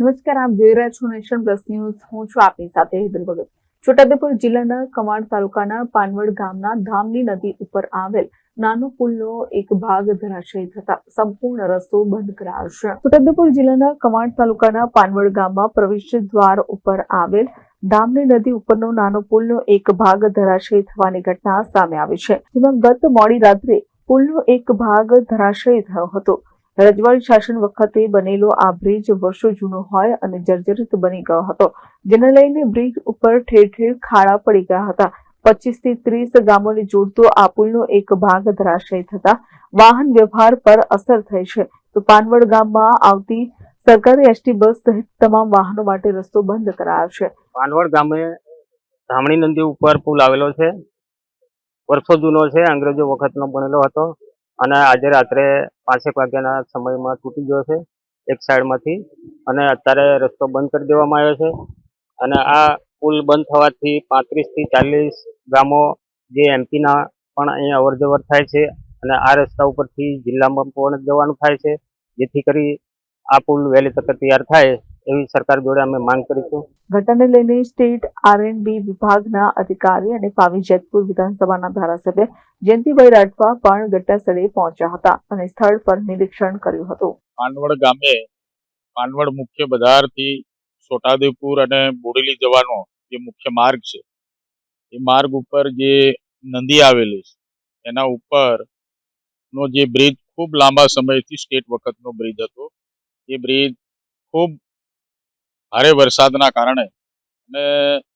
નમસ્કાર, આપ જોઈ રહ્યા છો નેશન પ્લસ ન્યૂઝ. હું છું આપની સાથે હેતલ ભગત. છોટાઉદેપુર જિલ્લાના કમાડ તાલુકાના પાનવડ ગામના ધામની નદી ઉપર આવેલ નાનો પુલનો એક ભાગ ધરાશયી થતા સંપૂર્ણ રસ્તો બંધ કરાયો છે. છોટાઉદેપુર જિલ્લાના કમાડ તાલુકાના પાનવડ ગામમાં પ્રવેશ દ્વાર ઉપર આવેલ ધામની નદી ઉપરનો નાનો પુલનો એક ભાગ ધરાશયી થવાની ઘટના સામે આવી છે. જેમાં ગત મોડી રાત્રે પુલનો એક ભાગ ધરાશયી થયો હતો. રજવાડી શાસન વખતે બનેલો આ બ્રિજ વર્ષો જૂનો હોય અને જર્જરિત બની ગયો હતો. જેને લઈને બ્રિજ ઉપર ઠેર ઠેર ખાડા પડી ગયા હતા. પચીસથી ત્રીસ ગામોને જોડતો આ પુલનો એક ભાગ ધરાશયી થતા વાહન વ્યવહાર પર અસર થઈ છે. તો પાનવડ ગામમાં આવતી સરકારી એસટી બસ સહિત તમામ વાહનો માટે રસ્તો બંધ કરાયો છે. પાનવડ ગામે ધામણી નદી ઉપર પુલ આવેલો છે. વર્ષો જૂનો છે, અંગ્રેજો વખતનો બનેલો હતો. અને આજે રાત્રે પાંચેક વાગ્યાના સમયમાં તૂટી ગયો છે એક સાઈડમાંથી અને અત્યારે રસ્તો બંધ કરી દેવામાં આવ્યો છે. અને આ પુલ બંધ થવાથી પાંત્રીસથી ચાલીસ ગામો જે એમપીના પણ અહીંયા અવરજવર થાય છે અને આ રસ્તા ઉપરથી જિલ્લામાં પણ જવાનું થાય છે. જેથી કરી આ પુલ વહેલી તકે તૈયાર થાય. એવી સરકાર જોડે અમે માંગ કરીશું. ઘટનાને લઈને સ્ટેટ આરએનબી વિભાગના અધિકારી અને પાવી જેતપુર વિધાનસભાના ધારાસભ્ય જયંતિભાઈ રાઠવા પણ ઘટનાસ્થળે પહોંચ્યા હતા અને સ્થળ પર નિરીક્ષણ કર્યું હતું. પાનવડ ગામે પાનવડ મુખ્ય બજારથી છોટાઉદેપુર અને બોડેલી જવાનો જે મુખ્ય માર્ગ છે એ માર્ગ ઉપર જે નદી આવેલી છે એના ઉપર નો જે બ્રિજ ખૂબ લાંબા સમયથી સ્ટેટ વખતનો બ્રિજ હતો. એ બ્રિજ ખૂબ ભારે વરસાદના કારણે અને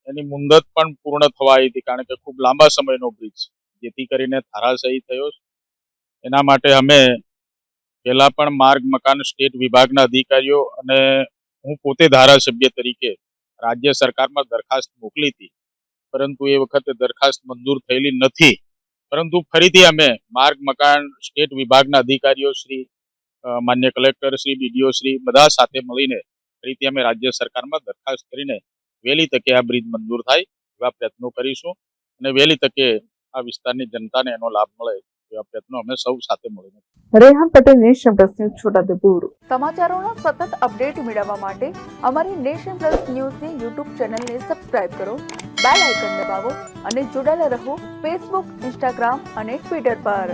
એની મુંદત પણ પૂર્ણ થવા આવી હતી કારણ કે ખૂબ લાંબા સમયનો બ્રિજ જેથી કરીને ધારાશાયી થયો એના માટે અમે પહેલા પણ માર્ગ, મકાન, સ્ટેટ વિભાગના અધિકારીઓ અને હું પોતે ધારાસભ્ય તરીકે રાજ્ય સરકારમાં દરખાસ્ત મોકલી હતી. પરંતુ એ વખતે દરખાસ્ત મંજૂર થયેલી નથી. પરંતુ ફરીથી અમે માર્ગ, મકાન, સ્ટેટ વિભાગના અધિકારીઓ શ્રી માન્ય કલેક્ટર શ્રી, બીડીઓ શ્રી બધા સાથે મળીને ફરીથી અમે રાજ્ય સરકારમાં દરખાસ્ત કરીને વહેલી તકે આ બ્રિજ મંજૂર થાય એવા પ્રયત્નો કરીશું અને વહેલી તકે આ વિસ્તારની જનતાને એનો લાભ મળે એવા પ્રયત્નો અમે સૌ સાથે મળીને Rehan Patel nation plus news Chhotaudepur સમાચારોના સતત અપડેટ મેળવવા માટે અમારી નેશન પ્લસ ન્યૂઝની યુટ્યુબ ચેનલને સબસ્ક્રાઇબ કરો બેલ આઇકન દબાવો અને જોડાયેલા રહો ફેસબુક ઇન્સ્ટાગ્રામ અને ટ્વિટર પર.